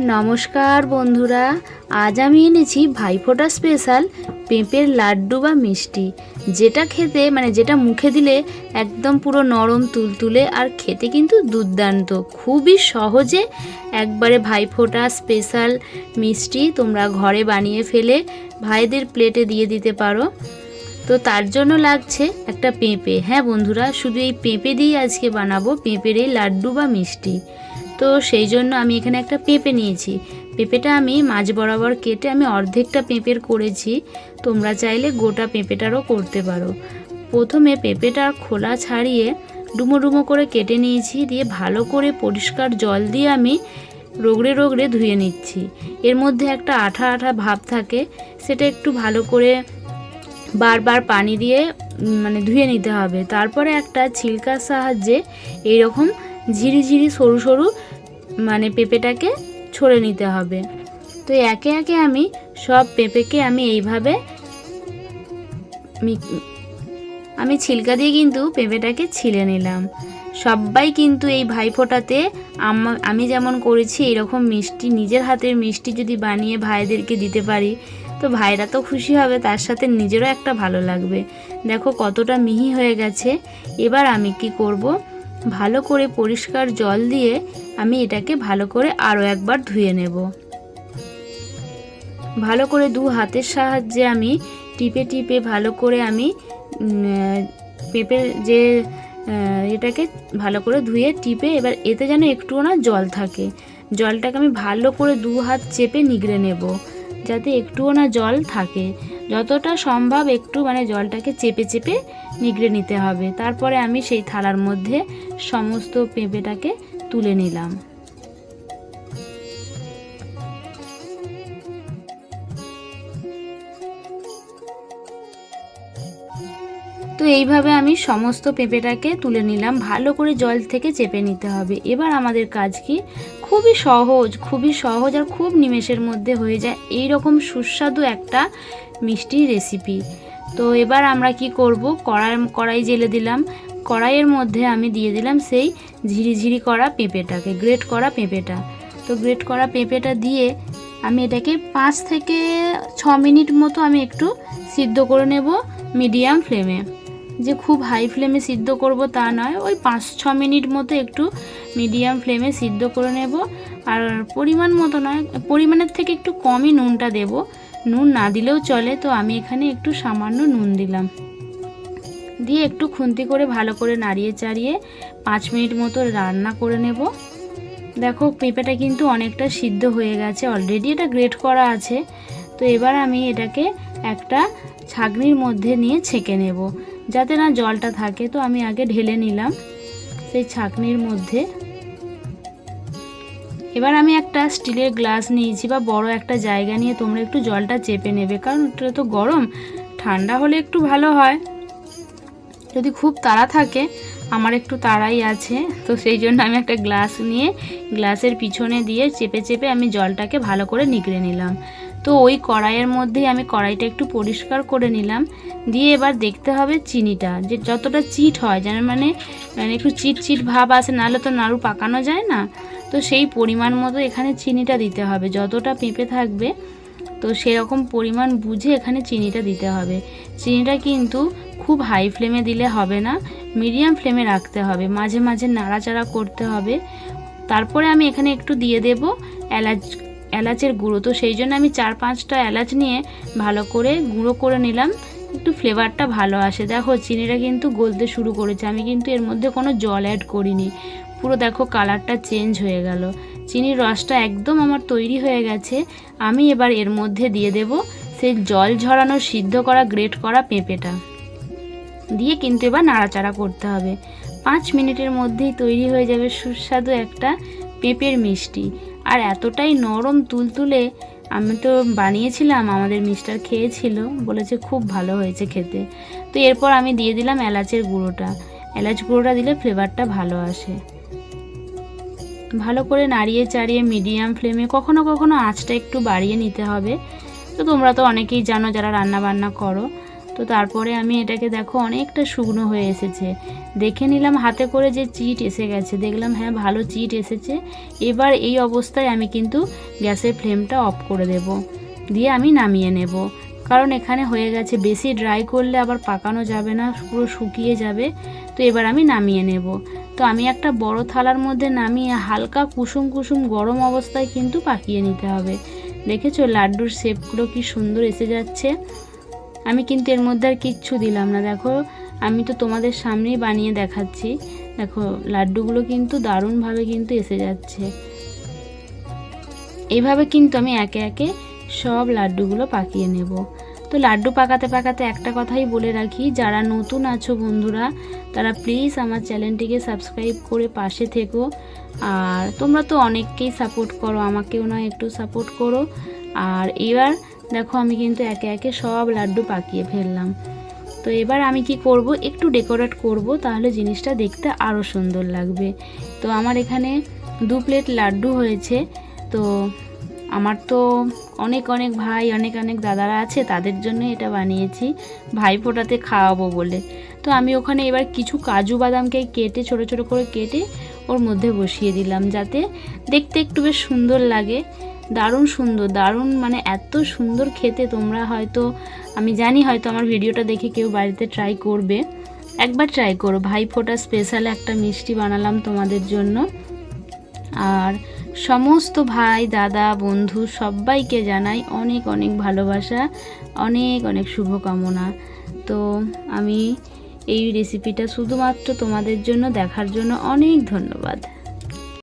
নমস্কার বন্ধুরা, আজ আমি এনেছি ভাইফোঁটা স্পেশাল পেঁপের লাড্ডু বা মিষ্টি, যেটা খেতে মানে যেটা মুখে দিলে একদম পুরো নরম, তুলতুলে আর খেতে কিন্তু দুর্দান্ত। খুবই সহজে একবারে ভাইফোঁটা স্পেশাল মিষ্টি তোমরা ঘরে বানিয়ে ফেলে ভাইদের প্লেটে দিয়ে দিতে পারো। তো তার জন্য লাগছে একটা পেঁপে। হ্যাঁ বন্ধুরা, শুধু এই পেঁপে দিয়েই আজকে বানাবো, পেঁপের এই লাড্ডু বা মিষ্টি। তো সেই জন্য আমি এখানে একটা পেঁপে নিয়েছি। পেঁপেটা আমি মাঝ বরাবর কেটে আমি অর্ধেকটা পেঁপের করেছি। তোমরা চাইলে গোটা পেঁপেটারও করতে পারো। প্রথমে পেঁপেটার খোলা ছাড়িয়ে ডুমো ডুমো করে কেটে নিয়েছি, দিয়ে ভালো করে পরিষ্কার জল দিয়ে আমি রোগড়ে রোগড়ে ধুয়ে নিচ্ছি। এর মধ্যে একটা আঠা আঠা ভাব থাকে, সেটা একটু ভালো করে বারবার পানি দিয়ে মানে ধুয়ে নিতে হবে। তারপরে একটা ছিলকার সাহায্যে এইরকম ঝিরিঝিরি সরু সরু মানে পেঁপেটাকে ছড়ে নিতে হবে। তো একে একে আমি সব পেঁপেকে আমি এইভাবে আমি ছিলকা দিয়ে কিন্তু পেঁপেটাকে ছিলে নিলাম। সবাই কিন্তু এই ভাইফোঁটাতে আমি যেমন করেছি এরকম মিষ্টি, নিজের হাতের মিষ্টি যদি বানিয়ে ভাইদেরকে দিতে পারি, তো ভাইরা তো খুশি হবে, তার সাথে নিজেরও একটা ভালো লাগবে। দেখো কতটা মিহি হয়ে গেছে। এবার আমি কি করব? ভালো করে পরিষ্কার জল দিয়ে আমি এটাকে ভালো করে আরও একবার ধুয়ে নেব। ভালো করে দু হাতের সাহায্যে আমি টিপে টিপে ভালো করে আমি পেঁপে যে এটাকে ভালো করে ধুয়ে টিপে এবার এতে যেন একটুও না জল থাকে। জলটাকে আমি ভালো করে দু হাত চেপে নিগড়ে নেব। যাতে একটুও না জল থাকে। যতটা সম্ভব একটু মানে জলটাকে চেপে চেপে নিগড়ে নিতে হবে। তারপরে আমি সেই থালার মধ্যে সমস্ত পেঁপেটাকে তুলে নিলাম। তো এইভাবে আমি সমস্ত পেঁপেটাকে তুলে নিলাম। ভালো করে জল থেকে চেপে নিতে হবে। এবার আমাদের কাজ কি? খুবই সহজ খুবই সহজ আর খুব নিমেষের মধ্যে হয়ে যায়। এই রকম সুস্বাদু একটা মিষ্টি রেসিপি তো এবার আমরা কি করব? কড়াই কড়াই জেলে দিলাম। কড়াইয়ের মধ্যে আমি দিয়ে দিলাম সেই ঝিরিঝিরি করা পেঁপেটাকে গ্রেট করা পেঁপেটা। তো গ্রেট করা পেঁপেটা দিয়ে আমি এটাকে পাঁচ থেকে ছ মিনিট মতো আমি একটু সিদ্ধ করে নেব মিডিয়াম ফ্লেমে যে খুব হাই ফ্লেমে সিদ্ধ করব তা নয়, ওই পাঁচ ছ মিনিট মতো একটু মিডিয়াম ফ্লেমে সিদ্ধ করে নেব। আর পরিমাণ মতো নয়, পরিমাণের থেকে একটু কমই নুনটা দেব। নুন না দিলেও চলে, তো আমি এখানে একটু সামান্য নুন দিলাম। দিয়ে একটু খুন্তি করে ভালো করে নাড়িয়ে চাড়িয়ে পাঁচ মিনিট মতো রান্না করে নেব। দেখো, পেঁপেটা কিন্তু অনেকটা সিদ্ধ হয়ে গেছে অলরেডি এটা গ্রেট করা আছে। তো এবার আমি এটাকে একটা ছাগনির মধ্যে নিয়ে ছেঁকে নেব। যাতে না জলটা থাকে, তো আমি আগে ঢেলে নিলাম সেই ছাঁকনির মধ্যে। এবার আমি একটা স্টিলের গ্লাস নিয়েছি বা বড় একটা জায়গা নিয়ে তোমরা একটু জলটা চেপে নেবে, কারণ এটা তো গরম, ঠান্ডা হলে একটু ভালো হয়। যদি খুব তাড়া থাকে, আমার একটু তাড়াই আছে, তো সেই জন্য আমি একটা গ্লাস নিয়ে গ্লাসের পিছনে দিয়ে চেপে চেপে আমি জলটাকে ভালো করে নিগড়ে নিলাম। তো ওই কড়াইয়ের মধ্যেই আমি কড়াইটা একটু পরিষ্কার করে নিলাম। দিয়ে এবার দেখতে হবে চিনিটা, যে যতটা চিট হয়, যেন মানে মানে একটু চিট চিট ভাব আসে, নাহলে তো নাড়ু পাকানো যায় না। তো সেই পরিমাণ মতো এখানে চিনিটা দিতে হবে, যতটা পেঁপে থাকবে, তো সেরকম পরিমাণ বুঝে এখানে চিনিটা দিতে হবে। চিনিটা কিন্তু খুব হাই ফ্লেমে দিলে হবে না, মিডিয়াম ফ্লেমে রাখতে হবে, মাঝে মাঝে নাড়াচাড়া করতে হবে। তারপরে আমি এখানে একটু দিয়ে দেব এলাচ এলাচের গুঁড়ো। তো সেই জন্য আমি চার পাঁচটা এলাচ নিয়ে ভালো করে গুঁড়ো করে নিলাম। একটু ফ্লেভারটা ভালো আসে। দেখো, চিনিটা কিন্তু গলতে শুরু করেছে। আমি কিন্তু এর মধ্যে কোনো জল অ্যাড করিনি। পুরো দেখো কালারটা চেঞ্জ হয়ে গেল। চিনির রসটা একদম আমার তৈরি হয়ে গেছে। আমি এবার এর মধ্যে দিয়ে দেব সেই জল ঝরানো সিদ্ধ করা গ্রেট করা পেঁপেটা। দিয়ে কিন্তু এবার নাড়াচাড়া করতে হবে। পাঁচ মিনিটের মধ্যেই তৈরি হয়ে যাবে সুস্বাদু একটা পেঁপের মিষ্টি। আর এতটাই নরম তুলতুলে আমি তো বানিয়েছিলাম, আমাদের মিস্টার খেয়েছিল, বলেছে খুব ভালো হয়েছে খেতে। তো এরপর আমি দিয়ে দিলাম এলাচের গুঁড়োটা। এলাচ গুঁড়োটা দিলে ফ্লেভারটা ভালো আসে। ভালো করে নাড়িয়ে চাড়িয়ে মিডিয়াম ফ্লেমে কখনো কখনো আঁচটা একটু বাড়িয়ে নিতে হবে। তো তোমরা তো অনেকেই জানো যারা রান্না বান্না করো। তো তারপরে আমি এটাকে দেখো অনেকটা শুকনো হয়ে এসেছে। দেখে নিলাম হাতে করে যে চিট এসে গেছে। দেখলাম হ্যাঁ ভালো চিট এসেছে। এবার এই অবস্থায় আমি কিন্তু গ্যাসের ফ্লেমটা অফ করে দেব। দিয়ে আমি নামিয়ে নেব। কারণ এখানে হয়ে গেছে, বেশি ড্রাই করলে আবার পাকানো যাবে না, পুরো শুকিয়ে যাবে। তো এবার আমি নামিয়ে নেব। তো আমি একটা বড় থালার মধ্যে নামিয়ে হালকা কুসুম কুসুম গরম অবস্থায় কিন্তু পাকিয়ে নিতে হবে। দেখেছ লাড্ডুর শেপগুলো কি সুন্দর এসে যাচ্ছে। আমি কিন্তু এর মধ্যে আর কিচ্ছু দিলাম না। দেখো, আমি তো তোমাদের সামনেই বানিয়ে দেখাচ্ছি। দেখো, লাড্ডুগুলো কিন্তু দারুণভাবে কিন্তু এসে যাচ্ছে। এইভাবে কিন্তু আমি একে একে সব লাড্ডুগুলো পাকিয়ে নেব। তো লাড্ডু পাকাতে পাকাতে একটা কথাই বলে রাখি, যারা নতুন আছো বন্ধুরা, তারা প্লিজ আমার চ্যানেলটিকে সাবস্ক্রাইব করে পাশে থেকো। আর তোমরা তো অনেককেই সাপোর্ট করো, আমাকেও নয় একটু সাপোর্ট করো। আর এবার দেখো, আমি কিন্তু একে একে সব লাড্ডু পাকিয়ে ফেললাম। তো এবার আমি কি করব? একটু ডেকোরেট করব, তাহলে জিনিসটা দেখতে আরও সুন্দর লাগবে। তো আমার এখানে দু প্লেট লাড্ডু হয়েছে। তো আমার তো অনেক অনেক ভাই, অনেক অনেক দাদারা আছে, তাদের জন্য এটা বানিয়েছি। ভাই ফোটাতে খাওয়াবো বলে। তো আমি ওখানে এবার কিছু কাজু বাদামকে কেটে, ছোট ছোট করে কেটে ওর মধ্যে বসিয়ে দিলাম, যাতে দেখতে একটু বেশ সুন্দর লাগে। দারুণ সুন্দর, দারুণ মানে এত সুন্দর খেতে তোমরা হয়তো, আমি জানি হয়তো আমার ভিডিওটা দেখে কেউ বাড়িতে ট্রাই করবে। একবার ট্রাই করো ভাই ফোটা স্পেশাল একটা মিষ্টি বানালাম তোমাদের জন্য। আর সমস্ত ভাই, দাদা, বন্ধু সবাইকে জানাই অনেক অনেক ভালোবাসা, অনেক অনেক শুভকামনা। তো আমি এই রেসিপিটা শুধুমাত্র তোমাদের জন্য দেখার জন্য অনেক ধন্যবাদ।